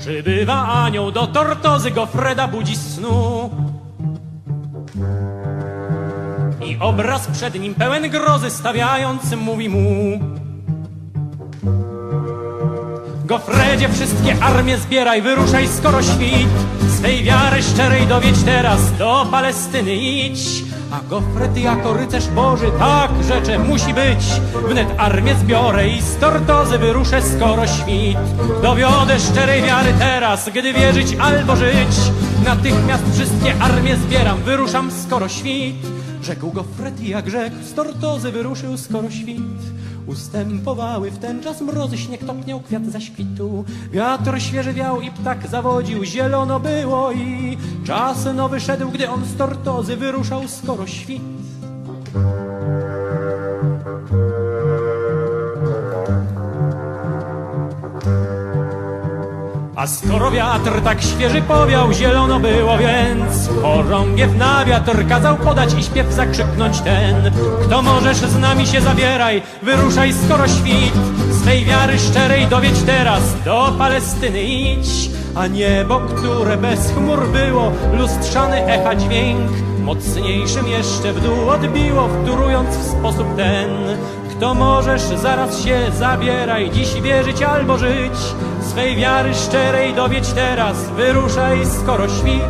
Przybywa anioł do tortozy, Gofreda budzi snu. I obraz przed nim pełen grozy stawiając mówi mu Gofredzie wszystkie armie zbieraj, wyruszaj skoro świt. Swej wiary szczerej dowiedź teraz, do Palestyny idź. A Gofret jako rycerz Boży, tak rzecze musi być. Wnet armię zbiorę i z Tortozy wyruszę skoro świt. Dowiodę szczerej wiary teraz, gdy wierzyć albo żyć. Natychmiast wszystkie armie zbieram, wyruszam skoro świt. Rzekł Gofret i jak rzekł, z Tortozy wyruszył skoro świt Ustępowały w ten czas mrozy, śnieg topniał, kwiat zaśkwitu. Wiatr świeży wiał i ptak zawodził, zielono było i czas nowy szedł, gdy on z Tortozy wyruszał skoro świt. A skoro wiatr tak świeży powiał, zielono było więc Chorągiew na wiatr kazał podać i śpiew zakrzyknąć ten. Kto możesz z nami się zabieraj, wyruszaj skoro świt. Swej wiary szczerej dowiedź teraz, do Palestyny idź. A niebo, które bez chmur było, lustrzany echa dźwięk Mocniejszym jeszcze w dół odbiło, wtórując w sposób ten. Kto możesz, zaraz się zabieraj, dziś wierzyć albo żyć. Swej wiary szczerej dowiedź teraz, wyruszaj skoro świt.